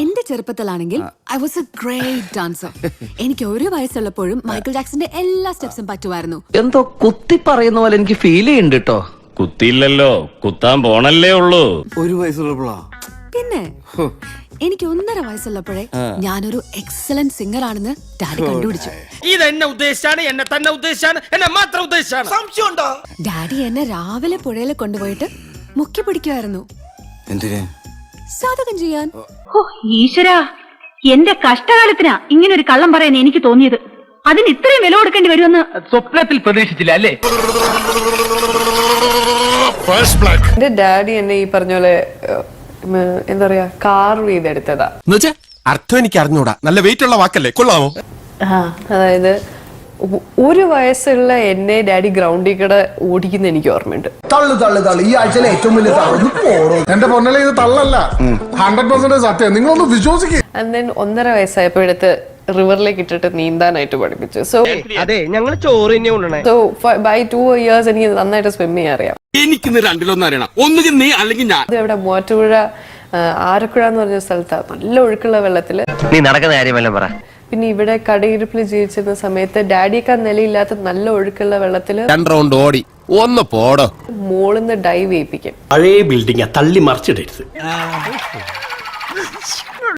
എന്റെ ചെറുപ്പത്തിലാണെങ്കിൽ I was a great dancer എനിക്ക് ഒരു വയസ്സുള്ളപ്പോഴും മൈക്കിൾ ജാക്സന്റെ എല്ലാ സ്റ്റെപ്സും പറ്റുമായിരുന്നു. എന്തോ കുത്തി പറയുന്ന പോലെ എനിക്ക് ഫീൽ ചെയ്യുന്നുണ്ട് കേട്ടോ കുത്തിയില്ലല്ലോ കുത്താൻ പോണല്ലേ ഉള്ളൂ. ഒരു വയസ്സുള്ളപ്പോഴാ? പിന്നെ എനിക്ക് ഒന്നര വയസ്സുള്ളപ്പോഴേ ഞാനൊരു എക്സലന്റ് സിംഗർ ആണെന്ന് ഡാഡി കണ്ടുപിടിച്ചു. ഇത് എന്നെ ഉദ്ദേശിച്ചാണ് എന്നെ തന്നെ ഉദ്ദേശിച്ചാണ് എന്നെ മാത്രം ഉദ്ദേശിച്ചാണ്. ഡാഡി എന്നെ രാവിലെ പുഴയിൽ കൊണ്ടുപോയിട്ട് മുക്കി പിടിക്കുമായിരുന്നു എന്തിന്? സാധകം ചെയ്യാൻ. ഓ ഈശ്വരാ. എന്റെ കഷ്ടകാലത്തിനാ ഇങ്ങനെ ഒരു കള്ളം പറയാൻ എനിക്ക് തോന്നിയത്. അതിന് ഇത്രയും വില കൊടുക്കേണ്ടി വരുമെന്ന് സ്വപ്നത്തിൽ പ്രതീക്ഷിച്ചില്ല അല്ലേ? എന്റെ ഡാഡി എന്നെ ഈ പറഞ്ഞ പോലെ എന്താ പറയാ കാർവ് ചെയ്തെടുത്തതാ. അർത്ഥം എനിക്ക് അറിഞ്ഞൂടാ നല്ല വെയിറ്റ് ഉള്ള വാക്കല്ലേ? കൊള്ളാമോ അതായത് ഒരു വയസ്സുള്ള എന്നെ ഡാഡി ഗ്രൗണ്ടിൽ കൂടെ ഓടിക്കുന്ന എനിക്ക് ഓർമ്മയുണ്ട്. തള്ളു തള്ളു തള്ളു. ഈ ആഴ്ചയിലെ ഏറ്റവും വലിയ തള്ളു. എന്റെ പൊന്നലെ ഇത് തള്ളല്ല. ഹൺഡ്രഡ് പെർസെന്റ് സത്യം. നിങ്ങളൊന്ന് വിശ്വസിക്കുക ആൻഡ് ദെൻ ഒന്നര വയസ്സായപ്പോഴെടുത്ത് റിവറിലേക്ക് ഇട്ടിട്ട് നീന്താനായിട്ട് പഠിപ്പിച്ചു. സോ അതെ ഞങ്ങൾ ചോറ് സോ ബൈ ടു ഇയേഴ്സ് എനിക്ക് നന്നായിട്ട് സ്വിം ചെയ്യാൻ അറിയാം. എനിക്ക് രണ്ടിലൊന്നും അറിയണം. ഒന്നുകിൽ നീ അല്ലെങ്കിൽ ഞാൻ. ഇവിടെ മൂവാറ്റുപുഴ ആരക്കുഴ എന്ന് പറഞ്ഞ സ്ഥലത്താണ് നല്ല ഒഴുക്കുള്ള വെള്ളത്തിൽ. നീ നടക്കുന്ന കാര്യമല്ല പറ. പിന്നെ ഇവിടെ കടയിരുപ്പിൽ ജീവിച്ചിരുന്ന സമയത്ത് ഡാഡിയൊക്കെ നിലയില്ലാത്ത നല്ല ഒഴുക്കുള്ള വെള്ളത്തിൽ രണ്ട് റൗണ്ട് ഓടി. ഒന്ന് പോടോ. മോളിന്ന് ഡൈവ് ചെയ്യിപ്പിക്കും പഴയ ബിൽഡിംഗ് തള്ളി മറിച്ചിടരുത്.